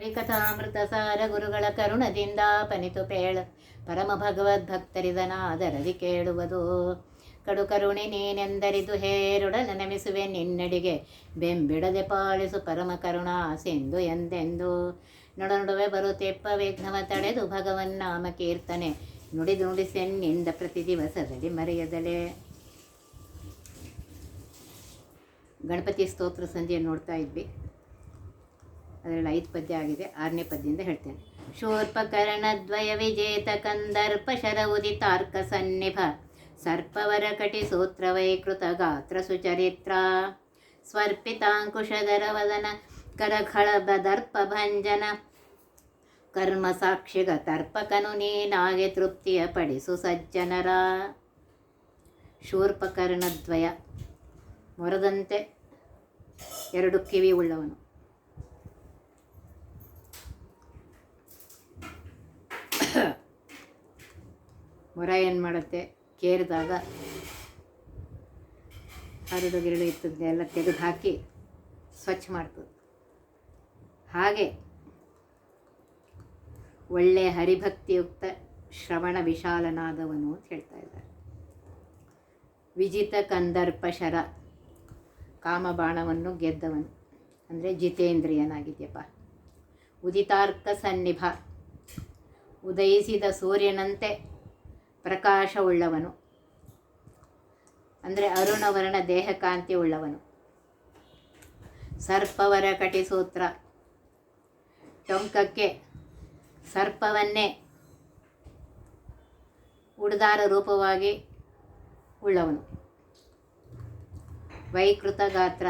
ಹರಿಕಥಾಮೃತ ಸಾರ ಗುರುಗಳ ಕರುಣದಿಂದ ಪನಿತು ಪೇಳ. ಪರಮ ಭಗವದ್ ಭಗವದ್ಭಕ್ತರಿದನಾದರದಿ ಕೇಳುವುದು. ಕಡು ಕರುಣೆ ನೀನೆಂದರಿದು ಹೇರುಡಲ ನಮಿಸುವೆ ನಿನ್ನಡಿಗೆ. ಬೆಂಬಿಡದೆ ಪಾಲಿಸು ಪರಮ ಕರುಣಾ ಸಿಂಧು ಎಂದೆಂದು. ನೊಡ ನಡುವೆ ಬರುತ್ತೆಪ್ಪ ವಿಘ್ನವ ತಡೆದು ಭಗವನ್ನಾಮ ಕೀರ್ತನೆ. ನುಡಿದು ನುಡಿಸೆನ್ನಿಂದ ಪ್ರತಿ ದಿವಸದಲ್ಲಿ ಮರೆಯದಲೆ. ಗಣಪತಿ ಸ್ತೋತ್ರ ಸಂಜೆ ನೋಡ್ತಾ ಇದ್ವಿ. ಅದರಲ್ಲಿ ಐದು ಪದ್ಯ ಆಗಿದೆ, ಆರನೇ ಪದ್ಯದಿಂದ ಹೇಳ್ತೇನೆ. ಶೂರ್ಪಕರಣದ್ವಯ ವಿಜೇತ ಕಂದರ್ಪ ಶರ ಉದಿತಾರ್ಕ ಸನ್ನಿಭ ಸರ್ಪವರ ಕಟಿ ಸೂತ್ರ ವೈಕೃತ ಗಾತ್ರ ಸುಚರಿತ್ರ ಸ್ವರ್ಪಿತಾಂಕುಶಧರ ವದನ ಕರಖಳ ಬದರ್ಪ ಭಂಜನ ಕರ್ಮ ಸಾಕ್ಷಿಗ ತರ್ಪಕನು ನೀನಾಗೆ ತೃಪ್ತಿಯ ಪಡಿಸು ಸಜ್ಜನರ ಶೂರ್ಪಕರ್ಣದ್ವಯ, ಮೊರದಂತೆ ಎರಡು ಕಿವಿ ಉಳ್ಳವನು. ಮೊರ ಏನು ಮಾಡುತ್ತೆ? ಕೇರಿದಾಗ ಹರಡು ಗಿರಡು ಇತ್ತದನ್ನೆಲ್ಲ ತೆಗೆದು ಹಾಕಿ ಸ್ವಚ್ಛ ಮಾಡ್ತದೆ. ಹಾಗೆ ಒಳ್ಳೆಯ ಹರಿಭಕ್ತಿಯುಕ್ತ ಶ್ರವಣ ವಿಶಾಲನಾದವನು ಅಂತ ಹೇಳ್ತಾ ಇದ್ದಾರೆ. ವಿಜಿತ ಕಂದರ್ಪ ಶರ ಕಾಮಬಾಣವನ್ನು ಗೆದ್ದವನು. ಅಂದರೆ ಜಿತೇಂದ್ರಿಯನಾಗಿದ್ಯಪ್ಪ. ಉದಿತಾರ್ಕ ಸನ್ನಿಭ. ಉದಯಿಸಿದ ಸೂರ್ಯನಂತೆ ಪ್ರಕಾಶವುಳ್ಳವನು. ಅಂದರೆ ಅರುಣವರ್ಣ ದೇಹಕಾಂತಿ ಉಳ್ಳವನು ಸರ್ಪವರ ಕಟಿಸೂತ್ರ ಟೊಂಕಕ್ಕೆ ಸರ್ಪವನ್ನೇ ಉಡ್ದಾರ ರೂಪವಾಗಿ ಉಳ್ಳವನು. ವೈಕೃತ ಗಾತ್ರ.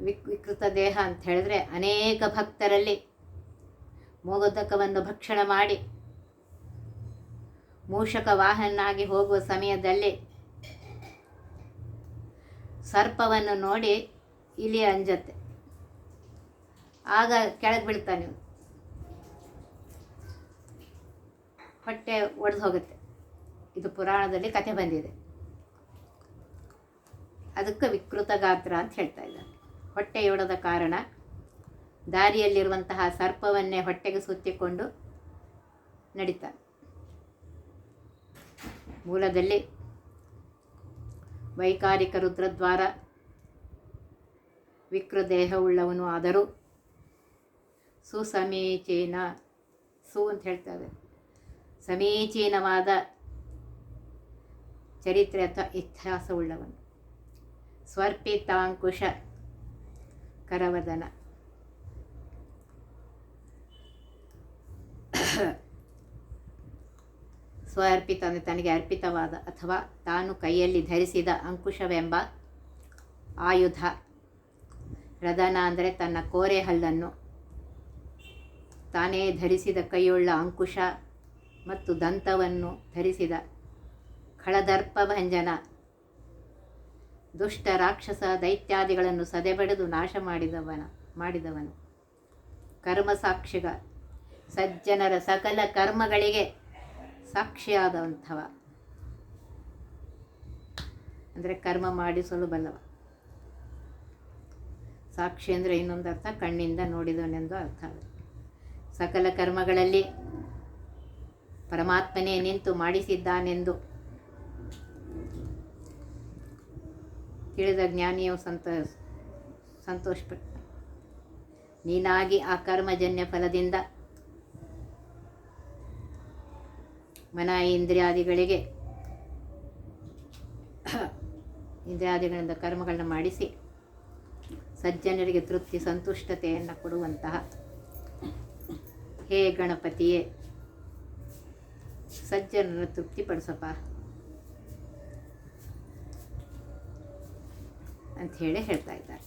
ವಿಕ್, ವಿಕೃತ ದೇಹ ಅಂತ ಹೇಳಿದ್ರೆ ಅನೇಕ ಭಕ್ತರಲ್ಲಿ ಮೋಗದಕವನ್ನು ಭಕ್ಷಣ ಮಾಡಿ ಮೂಷಕ ವಾಹನಾಗಿ ಹೋಗುವ ಸಮಯದಲ್ಲಿ ಸರ್ಪವನ್ನು ನೋಡಿ ಇಲಿ ಅಂಜತ್ತೆ. ಆಗ ಕೆಳಗೆ ಬೀಳ್ತಾನೆ. ಹೊಟ್ಟೆ ಒಡೆದು ಹೋಗುತ್ತೆ. ಇದು ಪುರಾಣದಲ್ಲಿ ಕಥೆ ಬಂದಿದೆ. ಅದಕ್ಕೆ ವಿಕೃತ ಗಾತ್ರ ಅಂತ ಹೇಳ್ತಾ ಇದ್ದಾರೆ ಹೊಟ್ಟೆ ಒಡೆದ ಕಾರಣ ದಾರಿಯಲ್ಲಿರುವಂತಹ ಸರ್ಪವನ್ನೇ ಹೊಟ್ಟೆಗೆ ಸುತ್ತಿಕೊಂಡು ನಡೀತಾನೆ. ಮೂಲದಲ್ಲಿ ವೈಕಾರಿಕ ರುದ್ರದ್ವಾರ ವಿಕೃದೇಹವುಳ್ಳವನು ಆದರೂ ಸುಸಮೀಚೀನ, ಸು ಅಂತ ಹೇಳ್ತಾರೆ. ಸಮೀಚೀನವಾದ ಚರಿತ್ರೆ ಅಥವಾ ಇತಿಹಾಸವುಳ್ಳವನು. ಸ್ವರ್ಪಿತಾಂಕುಶ ಕರವದನ. ಸ್ವರ್ಪಿತ ಅಂದರೆ ತನಗೆ ಅರ್ಪಿತವಾದ ಅಥವಾ ತಾನು ಕೈಯಲ್ಲಿ ಧರಿಸಿದ ಅಂಕುಶವೆಂಬ ಆಯುಧ. ರದನ ಅಂದರೆ ತನ್ನ ಕೋರೆ ಹಲ್ಲನ್ನು ತಾನೇ ಧರಿಸಿದ ಕೈಯುಳ್ಳ ಅಂಕುಶ ಮತ್ತು ದಂತವನ್ನು ಧರಿಸಿದ ಖಳದರ್ಪ ಭಂಜನ ದುಷ್ಟ ರಾಕ್ಷಸ ದೈತ್ಯಾದಿಗಳನ್ನು ಸದೆಬಡೆದು ನಾಶ ಮಾಡಿದವನ, ಮಾಡಿದವನು. ಕರ್ಮ ಸಾಕ್ಷಿಗ ಸಜ್ಜನರ ಸಕಲ ಕರ್ಮಗಳಿಗೆ ಸಾಕ್ಷಿಯಾದಂಥವ. ಅಂದರೆ ಕರ್ಮ ಮಾಡಿಸಲು ಬಲ್ಲವ. ಸಾಕ್ಷಿ ಅಂದರೆ ಇನ್ನೊಂದು ಅರ್ಥ, ಕಣ್ಣಿಂದ ನೋಡಿದವನೆಂದು ಅರ್ಥ. ಆಗುತ್ತೆ ಸಕಲ ಕರ್ಮಗಳಲ್ಲಿ ಪರಮಾತ್ಮನೇ ನಿಂತು ಮಾಡಿಸಿದ್ದಾನೆಂದು ತಿಳಿದ ಜ್ಞಾನಿಯು ಸಂತ ಸಂತೋಷಪಟ್ಟ ನೀನಾಗಿ ಆ ಕರ್ಮಜನ್ಯ ಫಲದಿಂದ ಮನ ಇಂದ್ರಿಯಾದಿಗಳಿಗೆ ಇಂದ್ರಿಯಾದಿಗಳಿಂದ ಕರ್ಮಗಳನ್ನು ಮಾಡಿಸಿ ಸಜ್ಜನರಿಗೆ ತೃಪ್ತಿ, ಸಂತುಷ್ಟತೆಯನ್ನು ಕೊಡುವಂತಹ ಹೇ ಗಣಪತಿಯೇ ಸಜ್ಜನರ ತೃಪ್ತಿಪಡಿಸಪ್ಪ ಅಂಥೇಳಿ ಹೇಳ್ತಾ ಇದ್ದಾರೆ.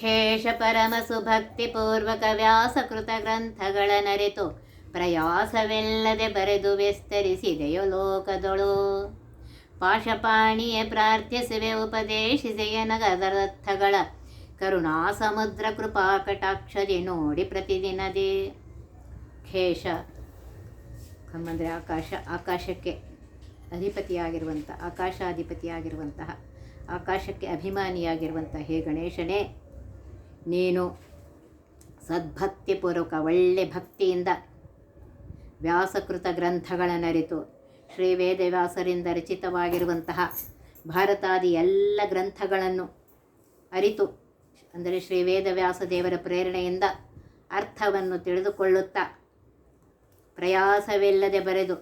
ಖೇಷ ಪರಮಸು ಭಕ್ತಿಪೂರ್ವಕ ವ್ಯಾಸಕೃತ ಗ್ರಂಥಗಳ ನರಿತು ಪ್ರಯಾಸವಿಲ್ಲದೆ ಬರೆದು ವಿಸ್ತರಿಸಿದೆಯೋ ಲೋಕದೊಳು. ಪಾಶಪಾಣಿಯೇ ಪ್ರಾರ್ಥಿಸುವೆ, ಉಪದೇಶಿಸೆಯ ನಗದರ್ಥಗಳ ಕರುಣಾ ಸಮುದ್ರ ಕೃಪಾ ಕಟಾಕ್ಷದಿ ನೋಡಿ ಪ್ರತಿದಿನದಿ. ಖೇಷ ಅಂದರೆ ಆಕಾಶ, ಆಕಾಶಕ್ಕೆ ಅಧಿಪತಿಯಾಗಿರುವಂಥ ಆಕಾಶಾಧಿಪತಿಯಾಗಿರುವಂತಹ, ಆಕಾಶಕ್ಕೆ ಅಭಿಮಾನಿಯಾಗಿರುವಂಥ ಹೇ ಗಣೇಶನೇ, ನೀನು ಸದ್ಭಕ್ತಿಪೂರ್ವಕ ಒಳ್ಳೆ ಭಕ್ತಿಯಿಂದ ವ್ಯಾಸಕೃತ ಗ್ರಂಥಗಳನ್ನರಿತು ಶ್ರೀ ವೇದವ್ಯಾಸರಿಂದ ರಚಿತವಾಗಿರುವಂತಹ ಭಾರತಾದಿ ಎಲ್ಲ ಗ್ರಂಥಗಳನ್ನು ಅರಿತು, ಅಂದರೆ ಶ್ರೀ ವೇದವ್ಯಾಸ ದೇವರ ಪ್ರೇರಣೆಯಿಂದ ಅರ್ಥವನ್ನು ತಿಳಿದುಕೊಳ್ಳುತ್ತಾ ಪ್ರಯಾಸವಿಲ್ಲದೆ ಬರೆದು,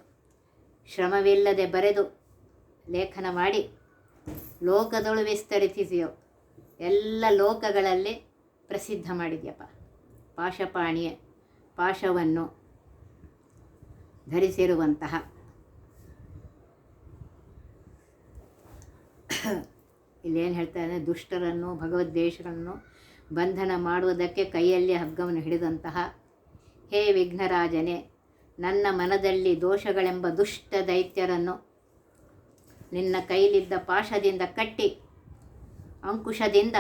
ಶ್ರಮವಿಲ್ಲದೆ ಬರೆದು ಲೇಖನ ಮಾಡಿ ಲೋಕದೊಳು ವಿಸ್ತರಿಸಿದೆಯೋ ಎಲ್ಲ ಲೋಕಗಳಲ್ಲಿ ಪ್ರಸಿದ್ಧ ಮಾಡಿದ್ಯಪ್ಪ. ಪಾಶಪಾಣಿಯ, ಪಾಶವನ್ನು ಧರಿಸಿರುವಂತಹ ಇಲ್ಲೇನು ಹೇಳ್ತಾರೆ ದುಷ್ಟರನ್ನು ಭಗವದ್ದೇಶರನ್ನು ಬಂಧನ ಮಾಡುವುದಕ್ಕೆ ಕೈಯಲ್ಲಿ ಹಗ್ಗವನ್ನು ಹಿಡಿದಂತಹ, ಹೇ ವಿಘ್ನರಾಜನೇ, ನನ್ನ ಮನದಲ್ಲಿ ದೋಷಗಳೆಂಬ ದುಷ್ಟ ದೈತ್ಯರನ್ನು ನಿನ್ನ ಕೈಲಿದ್ದ ಪಾಶದಿಂದ ಕಟ್ಟಿ, ಅಂಕುಶದಿಂದ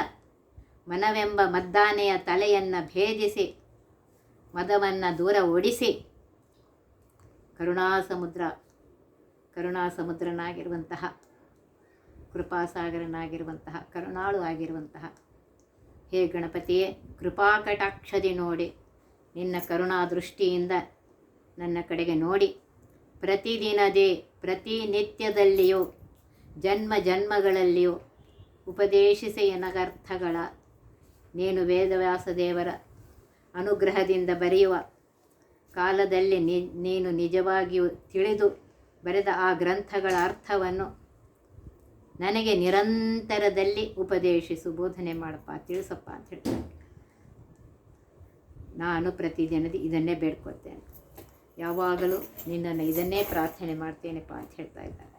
ಮನವೆಂಬ ಮದ್ದಾನೆಯ ತಲೆಯನ್ನು ಭೇದಿಸಿ, ಮದವನ್ನು ದೂರ ಓಡಿಸಿ ಕರುಣಾಸಮುದ್ರ, ಕರುಣಾಸಮುದ್ರನಾಗಿರುವಂತಹ, ಕೃಪಾಸಾಗರನಾಗಿರುವಂತಹ, ಕರುಣಾಳು ಆಗಿರುವಂತಹ. ಹೇ ಗಣಪತಿಯೇ, ಕೃಪಾಕಟಾಕ್ಷದಿ ನೋಡಿ, ನಿನ್ನ ಕರುಣಾ ದೃಷ್ಟಿಯಿಂದ ನನ್ನ ಕಡೆಗೆ ನೋಡಿ. ಪ್ರತಿದಿನದೇ, ಪ್ರತಿನಿತ್ಯದಲ್ಲಿಯೂ, ಜನ್ಮ ಜನ್ಮಗಳಲ್ಲಿಯೂ ಉಪದೇಶಿಸಿ ಎನಗರ್ಥಗಳ ನೀನು ವೇದವ್ಯಾಸ ದೇವರ ಅನುಗ್ರಹದಿಂದ ಬರೆಯುವ ಕಾಲದಲ್ಲಿ ನಿ, ನೀನು ನಿಜವಾಗಿಯೂ ತಿಳಿದು ಬರೆದ ಆ ಗ್ರಂಥಗಳ ಅರ್ಥವನ್ನು ನನಗೆ ನಿರಂತರದಲ್ಲಿ ಉಪದೇಶಿಸು, ಬೋಧನೆ ಮಾಡಪ್ಪ, ತಿಳಿಸಪ್ಪ ಅಂತ ಹೇಳ್ತಾರೆ ನಾನು ಪ್ರತಿದಿನದ ಇದನ್ನೇ ಬೇಡ್ಕೊತೇನೆ. ಯಾವಾಗಲೂ ನಿನ್ನನ್ನು ಇದನ್ನೇ ಪ್ರಾರ್ಥನೆ ಮಾಡ್ತೇನೆಪ್ಪ ಅಂತ ಹೇಳ್ತಾ ಇದ್ದಾರೆ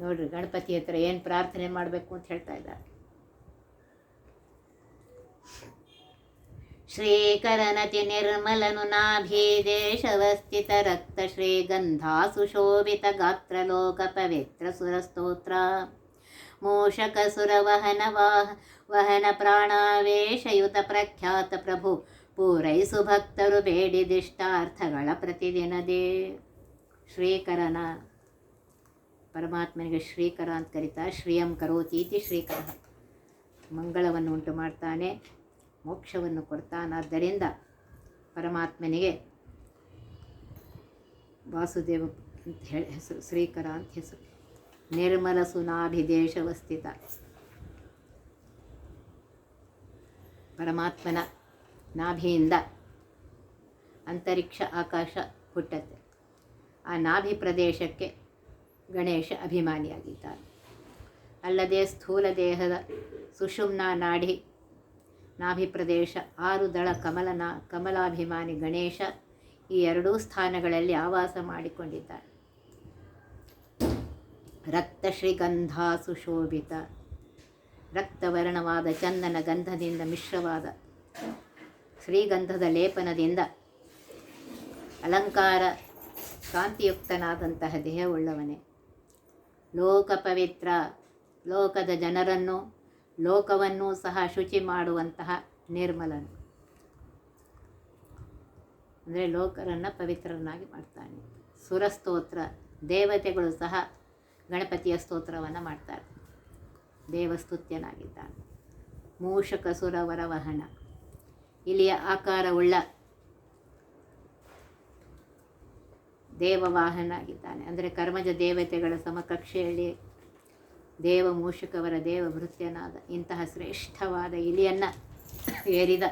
ನೋಡ್ರಿ ಗಣಪತಿ ಹತ್ರ ಏನು ಪ್ರಾರ್ಥನೆ ಮಾಡಬೇಕು ಅಂತ ಹೇಳ್ತಾ ಇದ್ದಾರೆ ಶ್ರೀಕರನತಿ ನಿರ್ಮಲನು ನಾಭಿ ದೇಶವಸ್ಥಿತ ರಕ್ತ ಶ್ರೀಗಂಧಾ ಸುಶೋಭಿತ ಗಾತ್ರ ಲೋಕ ಪವಿತ್ರ ಸುರಸ್ತೋತ್ರ ಸುರ ಸುರವಹನ ವಾಹ, ವಹನ ಪ್ರಾಣಾವೇಶಯುತ ಪ್ರಖ್ಯಾತ ಪ್ರಭು, ಪೂರೈಸು ಭಕ್ತರು ಬೇಡಿದಿಷ್ಟಾರ್ಥಗಳ ಪ್ರತಿದಿನದೇ. ಶ್ರೀಕರನ, ಪರಮಾತ್ಮನಿಗೆ ಶ್ರೀಕರ ಅಂತ ಕರೀತಾ, ಶ್ರೀಯಂ ಕರೋತೀತಿ ಶ್ರೀಕರ. ಮಂಗಳವನ್ನು ಉಂಟು ಮಾಡ್ತಾನೆ. ಮೋಕ್ಷವನ್ನು ಕೊಡ್ತಾನಾದ್ದರಿಂದ ಪರಮಾತ್ಮನಿಗೆ ವಾಸುದೇವ ಅಂತ ಹೇಳಿ ಹೆಸರು, ಶ್ರೀಕರ ಅಂತ ಹೆಸರು. ನಿರ್ಮಲ ಸುನಾಭಿದೇಶವಸ್ಥಿತ. ಪರಮಾತ್ಮನ ನಾಭಿಯಿಂದ ಅಂತರಿಕ್ಷ ಆಕಾಶ ಹುಟ್ಟತ್ತೆ. ಆ ನಾಭಿ ಪ್ರದೇಶಕ್ಕೆ ಗಣೇಶ ಅಭಿಮಾನಿಯಾಗಿದ್ದಾನೆ. ಅಲ್ಲದೆ ಸ್ಥೂಲ ದೇಹದ ಸುಷುಮ್ನ ನಾಡಿ ನಾಭಿ ಪ್ರದೇಶ ಆರು ದಳ ಕಮಲನ, ಕಮಲಾಭಿಮಾನಿ ಗಣೇಶ ಈ ಎರಡೂ ಸ್ಥಾನಗಳಲ್ಲಿ ಆವಾಸ ಮಾಡಿಕೊಂಡಿದ್ದಾರೆ. ರಕ್ತ ಶ್ರೀಗಂಧ ಸುಶೋಭಿತ, ರಕ್ತವರ್ಣವಾದ ಚಂದನ ಗಂಧದಿಂದ ಮಿಶ್ರವಾದ, ಶ್ರೀಗಂಧದ ಲೇಪನದಿಂದ ಅಲಂಕಾರ ಕಾಂತಿಯುಕ್ತನಾದಂತಹ ದೇಹವುಳ್ಳವನೇ. ಲೋಕ ಪವಿತ್ರ, ಲೋಕದ ಜನರನ್ನು ಲೋಕವನ್ನೂ ಸಹ ಶುಚಿ ಮಾಡುವಂತಹ ನಿರ್ಮಲನು. ಅಂದರೆ ಲೋಕರನ್ನು ಪವಿತ್ರನಾಗಿ ಮಾಡ್ತಾನೆ. ಸುರಸ್ತೋತ್ರ, ದೇವತೆಗಳು ಸಹ ಗಣಪತಿಯ ಸ್ತೋತ್ರವನ್ನು ಮಾಡ್ತಾರೆ. ದೇವಸ್ತುತ್ಯನಾಗಿದ್ದಾನೆ. ಮೂಷಕ ಸುರವರ ವಹನ ಇಲ್ಲಿಯ ಆಕಾರವುಳ್ಳ ದೇವವಾಹನಾಗಿದ್ದಾನೆ. ಅಂದರೆ ಕರ್ಮಜ ದೇವತೆಗಳ ಸಮಕಕ್ಷೆಯಲ್ಲಿ ದೇವ ಮೂಷಕವರ ದೇವ ಭೃತ್ಯನಾದ ಇಂತಹ ಶ್ರೇಷ್ಠವಾದ ಇಲಿಯನ್ನು ಏರಿದ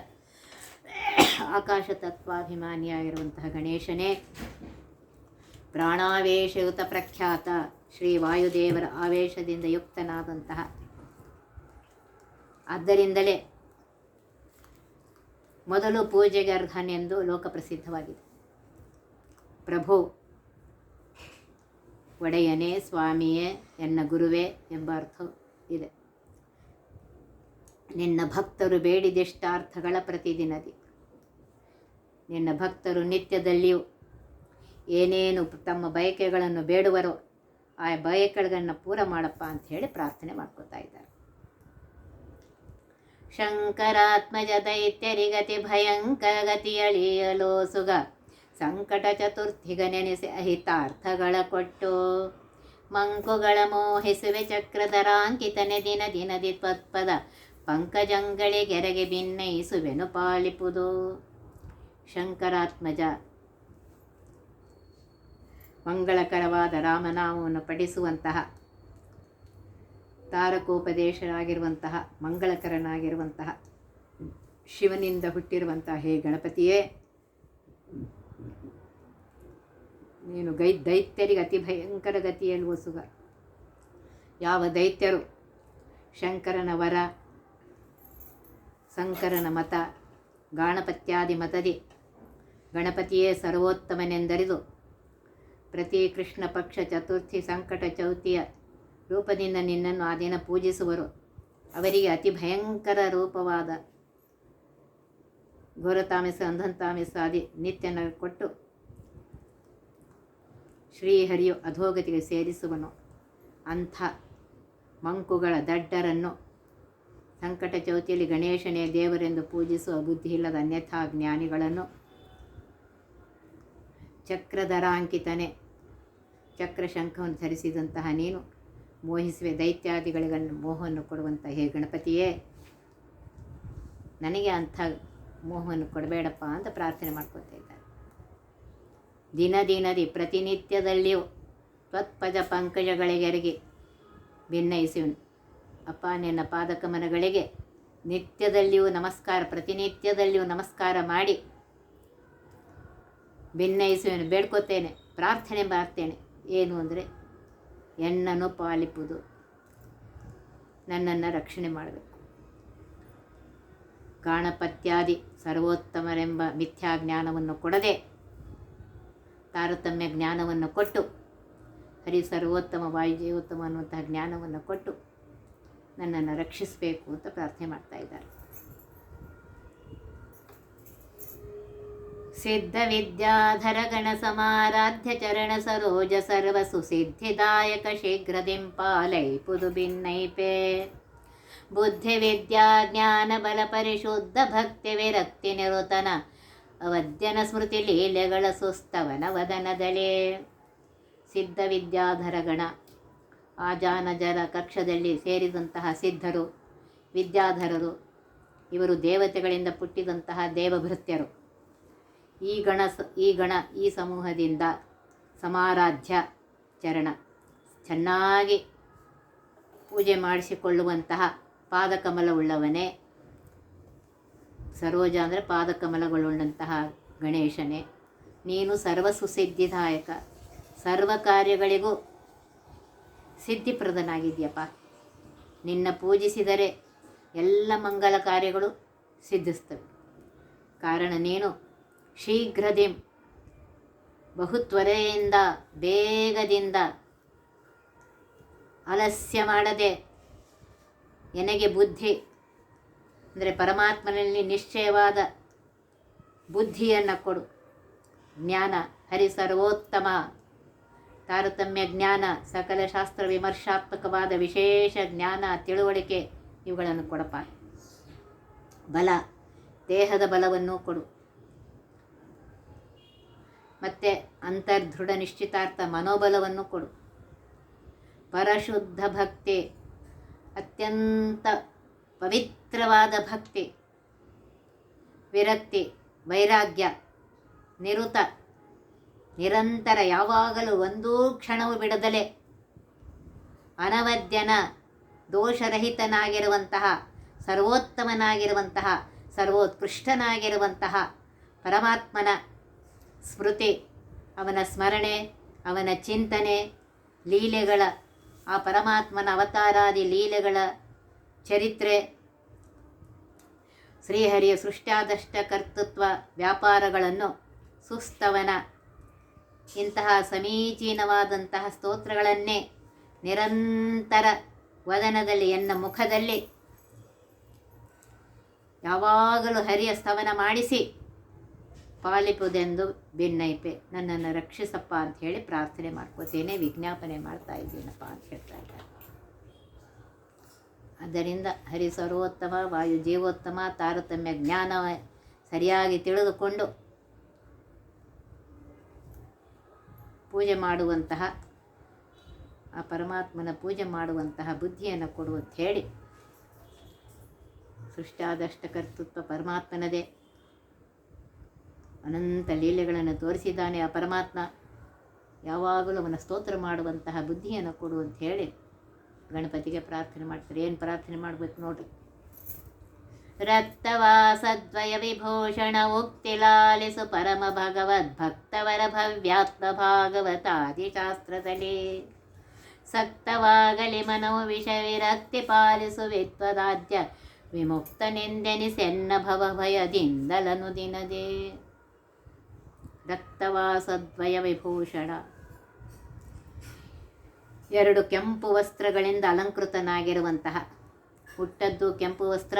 ಆಕಾಶ ತತ್ವಾಭಿಮಾನಿಯಾಗಿರುವಂತಹ ಗಣೇಶನೇ, ಪ್ರಾಣಾವೇಶಯುತ ಪ್ರಖ್ಯಾತ ಶ್ರೀ ವಾಯುದೇವರ ಆವೇಶದಿಂದ ಯುಕ್ತನಾದಂತಹ. ಆದ್ದರಿಂದಲೇ ಮೊದಲು ಪೂಜೆಗೆ ಅರ್ಹನೆಂದು ಲೋಕಪ್ರಸಿದ್ಧವಾಗಿದೆ. ಪ್ರಭು ಒಡೆಯನೇ ಸ್ವಾಮಿಯೇ, ಎನ್ನ ಗುರುವೇ ಎಂಬ ಅರ್ಥ ಇದೆ. ನಿನ್ನ ಭಕ್ತರು ಬೇಡಿದೆಷ್ಟಾರ್ಥಗಳ ಪ್ರತಿದಿನದಿ. ನಿನ್ನ ಭಕ್ತರು ನಿತ್ಯದಲ್ಲಿಯೂ ಏನೇನು ತಮ್ಮ ಬಯಕೆಗಳನ್ನು ಬೇಡುವರೋ ಆ ಬಯಕೆಗಳನ್ನು ಪೂರ ಮಾಡಪ್ಪ ಅಂತ ಹೇಳಿ ಪ್ರಾರ್ಥನೆ ಮಾಡ್ಕೋತಾ ಇದ್ದಾರೆ. ಶಂಕರಾತ್ಮಜ ದೈತ್ಯರಿಗತಿ ಭಯಂಕರ ಗತಿಯಳಿಯಲೋ ಸುಗ. ಸಂಕಟ ಚತುರ್ಥಿಗ ನೆನೆಸಿ ಅಹಿತಾರ್ಥಗಳ ಕೊಟ್ಟು ಮಂಕುಗಳ ಮೋಹಿಸುವೆ ಚಕ್ರಧರಾಂಕಿತನೆ ದಿನ ದಿನದಿ ತ್ವತ್ಪದ ಪಂಕಜಂಗಳಿಗೆರಗೆ ಭಿನ್ನಯಿಸುವೆನು ಪಾಲಿಪುದು. ಶಂಕರಾತ್ಮಜ. ಮಂಗಳಕರವಾದ ರಾಮನಾಮವನ್ನು ಪಠಿಸುವಂತಹ, ತಾರಕೋಪದೇಶರಾಗಿರುವಂತಹ, ಮಂಗಳಕರನಾಗಿರುವಂತಹ, ಶಿವನಿಂದ ಹುಟ್ಟಿರುವಂತಹ ಹೇ ಗಣಪತಿಯೇ ನೀನು ಗೈ ದೈತ್ಯರಿಗೆ ಅತಿ ಭಯಂಕರ ಗತಿ ಹೇಳುವ ಸುಗ. ಯಾವ ದೈತ್ಯರು? ಶಂಕರನ ವರ ಶಂಕರನ ಮತ, ಗಾಣಪತ್ಯಾದಿ ಮತದಿ. ಗಣಪತಿಯೇ ಸರ್ವೋತ್ತಮನೆಂದರಿದು. ಪ್ರತಿ ಕೃಷ್ಣ ಪಕ್ಷ ಚತುರ್ಥಿ ಸಂಕಟ ಚೌತಿಯ ರೂಪದಿಂದ ನಿನ್ನನ್ನು ಆ ದಿನ ಪೂಜಿಸುವರು. ಅವರಿಗೆ ಅತಿ ಭಯಂಕರ ರೂಪವಾದ ಘೋರತಾಮಿಸ ಅಂಧಂತಾಮಿಸ ಆದಿ ನಿತ್ಯನ ಕೊಟ್ಟು ಶ್ರೀಹರಿಯು ಅಧೋಗತಿಗೆ ಸೇರಿಸುವನು. ಅಂಥ ಮಂಕುಗಳ ದಡ್ಡರನ್ನು ಸಂಕಟ ಚೌತಿಯಲ್ಲಿ ಗಣೇಶನೇ ದೇವರೆಂದು ಪೂಜಿಸುವ ಬುದ್ಧಿ ಇಲ್ಲದ ಅನ್ಯಥಾ ಜ್ಞಾನಿಗಳನ್ನು ಚಕ್ರಧರಾಂಕಿತನೇ ಚಕ್ರಶಂಖವನ್ನು ಧರಿಸಿದಂತಹ ನೀನು ಮೋಹಿಸುವೆ ದೈತ್ಯಾದಿಗಳಿಗನ್ನು ಮೋಹವನ್ನು ಕೊಡುವಂತಹ ಹೇ ಗಣಪತಿಯೇ, ನನಗೆ ಅಂಥ ಮೋಹವನ್ನು ಕೊಡಬೇಡಪ್ಪ ಅಂತ ಪ್ರಾರ್ಥನೆ ಮಾಡ್ಕೊತಾ ದಿನ ದಿನದಿ ಪ್ರತಿನಿತ್ಯದಲ್ಲಿಯೂ ತ್ವತ್ಪದ ಪಂಕಜಗಳಿಗೆರಗಿ ಭಿನ್ನಯಿಸುವನು ಅಪ್ಪ, ನಿನ್ನ ಪಾದಕಮನಗಳಿಗೆ ನಿತ್ಯದಲ್ಲಿಯೂ ನಮಸ್ಕಾರ, ಪ್ರತಿನಿತ್ಯದಲ್ಲಿಯೂ ನಮಸ್ಕಾರ ಮಾಡಿ ಭಿನ್ನಯಿಸುವೆನು ಬೇಡ್ಕೋತೇನೆ, ಪ್ರಾರ್ಥನೆ ಮಾಡ್ತೇನೆ. ಏನು ಅಂದರೆ ಎನ್ನನ್ನು ಪಾಲಿಪುದು ನನ್ನನ್ನು ರಕ್ಷಣೆ ಮಾಡಬೇಕು. ಗಾಣಪತ್ಯಾದಿ ಸರ್ವೋತ್ತಮರೆಂಬ ಮಿಥ್ಯಾ ಜ್ಞಾನವನ್ನು ಕೊಡದೆ ತಾರತಮ್ಯ ಜ್ಞಾನವನ್ನು ಕೊಟ್ಟು, ಹರಿ ಸರ್ವೋತ್ತಮ ವಾಯುಜೀವೋತ್ತಮ ಅನ್ನುವಂತಹ ಜ್ಞಾನವನ್ನು ಕೊಟ್ಟು ನನ್ನನ್ನು ರಕ್ಷಿಸಬೇಕು ಅಂತ ಪ್ರಾರ್ಥನೆ ಮಾಡ್ತಾ ಇದ್ದಾರೆ. ವಿದ್ಯಾಧರ ಗಣ ಸಮಾರಾಧ್ಯ ಚರಣ ಸರೋಜ ಸರ್ವ ಸುಸಿದ್ಧಿದಾಯಕ ಶೀಘ್ರ ದಿಂಪಾಲೈ ಪುದು ಭಿನ್ನೈಪೇ ಬುದ್ಧಿ ವಿದ್ಯಾ ಜ್ಞಾನ ಬಲ ಪರಿಶುದ್ಧ ಭಕ್ತಿ ವಿರಕ್ತಿ ನಿರುತನ ಅವದ್ಯನ ಸ್ಮೃತಿ ಲೀಲೆಗಳ ಸುಸ್ತವನ ವದನದಲೇ ಸಿದ್ಧ ವಿದ್ಯಾಧರ ಗಣ ಆಜಾನಜರ ಕಕ್ಷದಲ್ಲಿ ಸೇರಿದಂತಹ ಸಿದ್ಧರು, ವಿದ್ಯಾಧರರು, ಇವರು ದೇವತೆಗಳಿಂದ ಪುಟ್ಟಿದಂತಹ ದೇವಭೃತ್ಯರು. ಈ ಗಣ ಈ ಗಣ, ಈ ಸಮೂಹದಿಂದ ಸಮಾರಾಧ್ಯ ಚರಣ. ಚೆನ್ನಾಗಿ ಪೂಜೆ ಮಾಡಿಸಿಕೊಳ್ಳುವಂತಹ ಪಾದಕಮಲವುಳ್ಳವನೇ ಸರೋಜ ಅಂದರೆ ಪಾದಕಮಲಗಳುಳ್ಳಂತಹ ಗಣೇಶನೇ. ನೀನು ಸರ್ವ ಸುಸಿದ್ಧಿದಾಯಕ. ಸರ್ವ ಕಾರ್ಯಗಳಿಗೂ ಸಿದ್ಧಿಪ್ರದನಾಗಿದೆಯಪ್ಪ. ನಿನ್ನ ಪೂಜಿಸಿದರೆ ಎಲ್ಲ ಮಂಗಲ ಕಾರ್ಯಗಳು ಸಿದ್ಧಿಸ್ತವೆ. ಕಾರಣ ನೀನು ಶೀಘ್ರದಿ ಬಹು ತ್ವರೆಯಿಂದ ಬೇಗದಿಂದ ಅಲಸ್ಯ ಮಾಡದೆ ನನಗೆ ಬುದ್ಧಿ ಅಂದರೆ ಪರಮಾತ್ಮನಲ್ಲಿ ನಿಶ್ಚಯವಾದ ಬುದ್ಧಿಯನ್ನು ಕೊಡು. ಜ್ಞಾನ, ಹರಿ ಸರ್ವೋತ್ತಮ. ತಾರತಮ್ಯ ಜ್ಞಾನ, ಸಕಲ ಶಾಸ್ತ್ರ ವಿಮರ್ಶಾತ್ಮಕವಾದ ವಿಶೇಷ ಜ್ಞಾನ, ತಿಳುವಳಿಕೆ ಇವುಗಳನ್ನು ಕೊಡಪ್ಪ. ಬಲ, ದೇಹದ ಬಲವನ್ನು ಕೊಡು. ಮತ್ತು ಅಂತರ್ದೃಢ ನಿಶ್ಚಿತಾರ್ಥ ಮನೋಬಲವನ್ನು ಕೊಡು. ಪರಶುದ್ಧ ಭಕ್ತಿ, ಅತ್ಯಂತ ಪವಿತ್ರವಾದ ಭಕ್ತಿ, ವಿರಕ್ತಿ, ವೈರಾಗ್ಯ, ನಿರುತ, ನಿರಂತರ ಯಾವಾಗಲೂ ಒಂದೂ ಕ್ಷಣವು ಬಿಡದಲೆ ಅನವದ್ಯನ ದೋಷರಹಿತನಾಗಿರುವಂತಹ, ಸರ್ವೋತ್ತಮನಾಗಿರುವಂತಹ, ಸರ್ವೋತ್ಕೃಷ್ಟನಾಗಿರುವಂತಹ ಪರಮಾತ್ಮನ ಸ್ಮೃತಿ, ಅವನ ಸ್ಮರಣೆ, ಅವನ ಚಿಂತನೆ, ಲೀಲೆಗಳ, ಆ ಪರಮಾತ್ಮನ ಅವತಾರಾದಿ ಲೀಲೆಗಳ ಚರಿತ್ರೆ. ಶ್ರೀಹರಿಯ ಸೃಷ್ಟಾದಷ್ಟ ಕರ್ತೃತ್ವ ವ್ಯಾಪಾರಗಳನ್ನು ಸುಸ್ತವನ. ಇಂತಹ ಸಮೀಚೀನವಾದಂತಹ ಸ್ತೋತ್ರಗಳನ್ನೇ ನಿರಂತರ ವದನದಲ್ಲಿ ಎನ್ನ ಮುಖದಲ್ಲಿ ಯಾವಾಗಲೂ ಹರಿಯ ಸ್ತವನ ಮಾಡಿಸಿ ಪಾಲಿಪುದೆಂದು ಭಿನ್ನೈಪೆ ನನ್ನನ್ನು ರಕ್ಷಿಸಪ್ಪ ಅಂತ ಹೇಳಿ ಪ್ರಾರ್ಥನೆ ಮಾಡ್ಕೋತೇನೆ, ವಿಜ್ಞಾಪನೆ ಮಾಡ್ತಾ ಇದ್ದೀನಪ್ಪ ಅಂತ ಹೇಳ್ತಾ ಇದ್ದಾರೆ. ಆದ್ದರಿಂದ ಹರಿ ಸರ್ವೋತ್ತಮ, ವಾಯು ಜೀವೋತ್ತಮ, ತಾರತಮ್ಯ ಜ್ಞಾನ ಸರಿಯಾಗಿ ತಿಳಿದುಕೊಂಡು ಪೂಜೆ ಮಾಡುವಂತಹ, ಆ ಪರಮಾತ್ಮನ ಪೂಜೆ ಮಾಡುವಂತಹ ಬುದ್ಧಿಯನ್ನು ಕೊಡುವಂತ ಹೇಳಿ ಸೃಷ್ಟಾದಷ್ಟ ಕರ್ತೃತ್ವ ಪರಮಾತ್ಮನದೇ. ಅನಂತ ಲೀಲೆಗಳನ್ನು ತೋರಿಸಿದ್ದಾನೆ ಆ ಪರಮಾತ್ಮ. ಯಾವಾಗಲೂ ಅವನ ಸ್ತೋತ್ರ ಮಾಡುವಂತಹ ಬುದ್ಧಿಯನ್ನು ಕೊಡು ಅಂತ ಹೇಳಿ ಗಣಪತಿಗೆ ಪ್ರಾರ್ಥನೆ ಮಾಡ್ತಾರೆ. ಏನು ಪ್ರಾರ್ಥನೆ ಮಾಡಬೇಕು ನೋಡ್ರಿ. ರಕ್ತವಾಸದ್ವಯ ವಿಭೂಷಣ ಉಕ್ತಿ ಲಾಲಿಸು ಪರಮ ಭಗವದ್ ಭಕ್ತವರ ಭವ್ಯಾತ್ಮ ಭಾಗವತಾದಿ ಶಾಸ್ತ್ರದಲ್ಲಿ. ಸಕ್ತವಾಗಲಿ ಮನವು ವಿಷ ವಿರಕ್ತಿ ಪಾಲಿಸು ವಿತ್ವದಾದ್ಯ ವಿಮುಕ್ತನೆಂದೆನಿಸೆನ್ನ ಭವ ಭಯದಿಂದಲನು ದಿನದೇ. ರಕ್ತವಾಸದ್ವಯ ವಿಭೂಷಣ ಎರಡು ಕೆಂಪು ವಸ್ತ್ರಗಳಿಂದ ಅಲಂಕೃತನಾಗಿರುವಂತಹ. ಹುಟ್ಟದ್ದು ಕೆಂಪು ವಸ್ತ್ರ,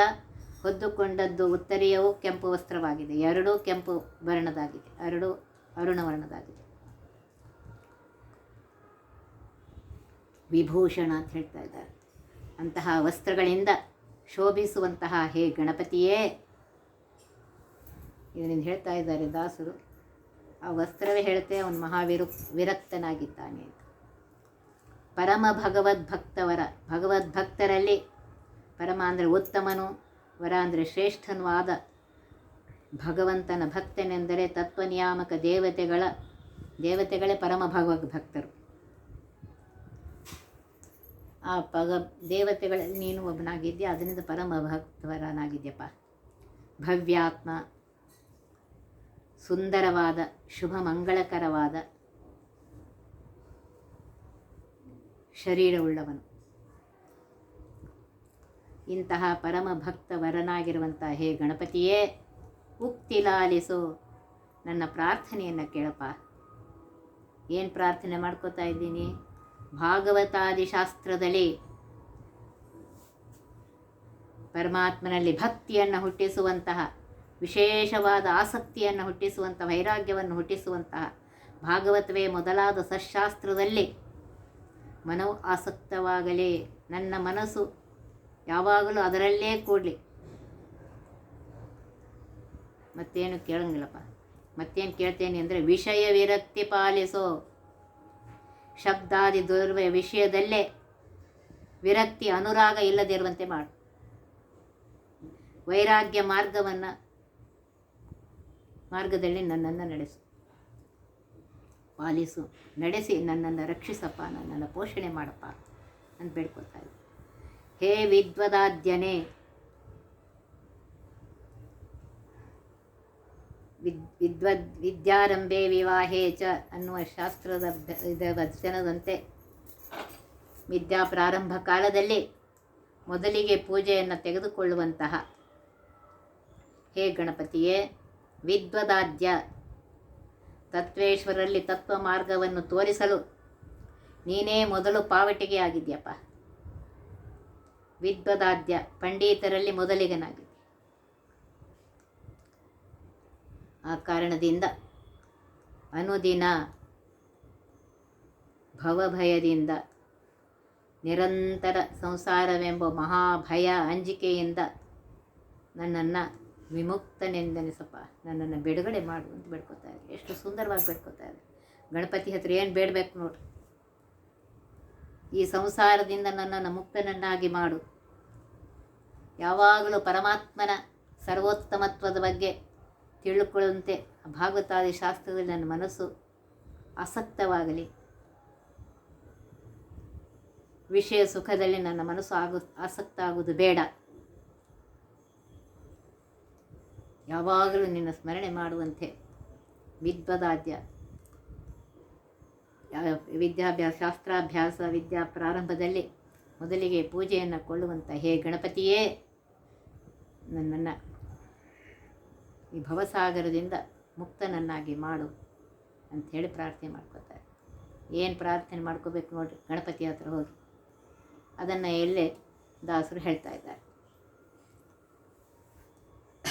ಹೊದ್ದುಕೊಂಡದ್ದು ಉತ್ತರೀಯವು ಕೆಂಪು ವಸ್ತ್ರವಾಗಿದೆ. ಎರಡೂ ಕೆಂಪು ವರ್ಣದಾಗಿದೆ. ಎರಡೂ ಅರುಣವರ್ಣದಾಗಿದೆ ವಿಭೂಷಣ ಅಂತ ಹೇಳ್ತಾ ಇದ್ದಾರೆ. ಅಂತಹ ವಸ್ತ್ರಗಳಿಂದ ಶೋಭಿಸುವಂತಹ ಹೇ ಗಣಪತಿಯೇ. ಇದರಿಂದ ಹೇಳ್ತಾ ಇದ್ದಾರೆ ದಾಸರು, ಆ ವಸ್ತ್ರವೇ ಹೇಳುತ್ತೆ ಅವನು ಮಹಾವಿರು, ವಿರಕ್ತನಾಗಿದ್ದಾನೆ ಅಂತ. ಪರಮ ಭಗವದ್ಭಕ್ತವರ, ಭಗವದ್ಭಕ್ತರಲ್ಲಿ. ಪರಮ ಅಂದರೆ ಉತ್ತಮನು, ವರ ಅಂದರೆ ಶ್ರೇಷ್ಠನೂ ಆದ ಭಗವಂತನ ಭಕ್ತನೆಂದರೆ ತತ್ವನಿಯಾಮಕ ದೇವತೆಗಳ, ದೇವತೆಗಳೇ ಪರಮ ಭಗವದ್ ಭಕ್ತರು ಆ ಪಗ, ದೇವತೆಗಳಲ್ಲಿ ನೀನು ಒಬ್ಬನಾಗಿದ್ದೆ, ಅದರಿಂದ ಪರಮ ಭಕ್ತವರನಾಗಿದ್ಯಪ್ಪ. ಭವ್ಯಾತ್ಮ, ಸುಂದರವಾದ ಶುಭ ಮಂಗಳಕರವಾದ ಶರೀರವುಳ್ಳವನು. ಇಂತಹ ಪರಮ ಭಕ್ತ ವರನಾಗಿರುವಂಥ ಹೇ ಗಣಪತಿಯೇ ಉಕ್ತಿ ಲಾಲಿಸು ನನ್ನ ಪ್ರಾರ್ಥನೆಯನ್ನು ಕೇಳಪ್ಪ. ಏನು ಪ್ರಾರ್ಥನೆ ಮಾಡ್ಕೋತಾ ಇದ್ದೀನಿ? ಭಾಗವತಾದಿ ಶಾಸ್ತ್ರದಲ್ಲಿ ಪರಮಾತ್ಮನಲ್ಲಿ ಭಕ್ತಿಯನ್ನು ಹುಟ್ಟಿಸುವಂತಹ, ವಿಶೇಷವಾದ ಆಸಕ್ತಿಯನ್ನು ಹುಟ್ಟಿಸುವಂಥ ವೈರಾಗ್ಯವನ್ನು ಹುಟ್ಟಿಸುವಂತಹ ಭಾಗವತವೇ ಮೊದಲಾದ ಸಶಾಸ್ತ್ರದಲ್ಲಿ ಮನವು ಆಸಕ್ತವಾಗಲಿ. ನನ್ನ ಮನಸ್ಸು ಯಾವಾಗಲೂ ಅದರಲ್ಲೇ ಕೂಡಲಿ. ಮತ್ತೇನು ಕೇಳಂಗಿಲ್ಲಪ್ಪ. ಮತ್ತೇನು ಕೇಳ್ತೇನೆ ಅಂದರೆ ವಿಷಯ ವಿರಕ್ತಿ ಪಾಲಿಸೋ. ಶಬ್ದಾದಿ ದುರ್ವ ವಿಷಯದಲ್ಲೇ ವಿರಕ್ತಿ ಅನುರಾಗ ಇಲ್ಲದಿರುವಂತೆ ಮಾಡು. ವೈರಾಗ್ಯ ಮಾರ್ಗವನ್ನು ಮಾರ್ಗದಲ್ಲಿ ನನ್ನನ್ನು ನಡೆಸು. ಪಾಲಿಸು, ನಡೆಸಿ, ನನ್ನನ್ನು ರಕ್ಷಿಸಪ್ಪ, ನನ್ನನ್ನು ಪೋಷಣೆ ಮಾಡಪ್ಪ ಅಂತ ಬೇಡ್ಕೊಳ್ತಾ ಇದ್ದೆ. ಹೇ ವಿದ್ವದಾದ್ಯನೇ, ವಿದ್, ವಿದ್ವದ್, ವಿದ್ಯಾರಂಭೆ ವಿವಾಹೇ ಚ ಅನ್ನುವ ಶಾಸ್ತ್ರದ ಇದರ ಇದ ವಚನದಂತೆ, ವಿದ್ಯಾ ಪ್ರಾರಂಭ ಕಾಲದಲ್ಲಿ ಮೊದಲಿಗೆ ಪೂಜೆಯನ್ನು ತೆಗೆದುಕೊಳ್ಳುವಂತಹ, ಹೇ ಗಣಪತಿಯೇ, ವಿದ್ವದಾದ್ಯ ತತ್ವೇಶ್ವರಲ್ಲಿ ತತ್ವ ಮಾರ್ಗವನ್ನು ತೋರಿಸಲು ನೀನೇ ಮೊದಲು ಪಾವಟಿಗೆ ಆಗಿದ್ಯಪ್ಪ ವಿದ್ವದಾದ್ಯ ಪಂಡಿತರಲ್ಲಿ ಮೊದಲಿಗನಾಗಿದೆ ಆ ಕಾರಣದಿಂದ ಅನುದಿನ ಭವಭಯದಿಂದ ನಿರಂತರ ಸಂಸಾರವೆಂಬ ಮಹಾಭಯ ಅಂಜಿಕೆಯಿಂದ ನನ್ನನ್ನು ವಿಮುಕ್ತನೆಂದೆನಿಸಪ್ಪ ನನ್ನನ್ನು ಬಿಡುಗಡೆ ಮಾಡು ಅಂತ ಬೇಡ್ಕೊತಾ ಎಷ್ಟು ಸುಂದರವಾಗಿ ಬೇಡ್ಕೊತಾ ಇದ್ದಾರೆ ಗಣಪತಿ ಹತ್ರ ಏನು ಬೇಡಬೇಕು ನೋಡ್ರಿ ಈ ಸಂಸಾರದಿಂದ ನನ್ನನ್ನು ಮುಕ್ತನನ್ನಾಗಿ ಮಾಡು. ಯಾವಾಗಲೂ ಪರಮಾತ್ಮನ ಸರ್ವೋತ್ತಮತ್ವದ ಬಗ್ಗೆ ತಿಳ್ಕೊಳ್ಳುವಂತೆ ಭಾಗವತಾದಿ ಶಾಸ್ತ್ರದಲ್ಲಿ ನನ್ನ ಮನಸ್ಸು ಆಸಕ್ತವಾಗಲಿ. ವಿಷಯ ಸುಖದಲ್ಲಿ ನನ್ನ ಮನಸ್ಸು ಆಗು, ಆಸಕ್ತ ಆಗುವುದು ಬೇಡ. ಯಾವಾಗಲೂ ನಿನ್ನ ಸ್ಮರಣೆ ಮಾಡುವಂತೆ. ವಿದ್ವದಾದ್ಯ. ವಿದ್ಯಾಭ್ಯಾಸ, ಶಾಸ್ತ್ರಾಭ್ಯಾಸ, ವಿದ್ಯಾ ಪ್ರಾರಂಭದಲ್ಲಿ ಮೊದಲಿಗೆ ಪೂಜೆಯನ್ನು ಕೊಳ್ಳುವಂಥ ಹೇ ಗಣಪತಿಯೇ, ನನ್ನನ್ನು ಈ ಭವಸಾಗರದಿಂದ ಮುಕ್ತನನ್ನಾಗಿ ಮಾಡು ಅಂಥೇಳಿ ಪ್ರಾರ್ಥನೆ ಮಾಡ್ಕೋತಾರೆ. ಏನು ಪ್ರಾರ್ಥನೆ ಮಾಡ್ಕೋಬೇಕು ನೋಡ್ರಿ, ಗಣಪತಿ ಹತ್ರ ಹೋಗಿ. ಅದನ್ನು ಎಲ್ಲೇ ದಾಸರು ಹೇಳ್ತಾ ಇದ್ದಾರೆ.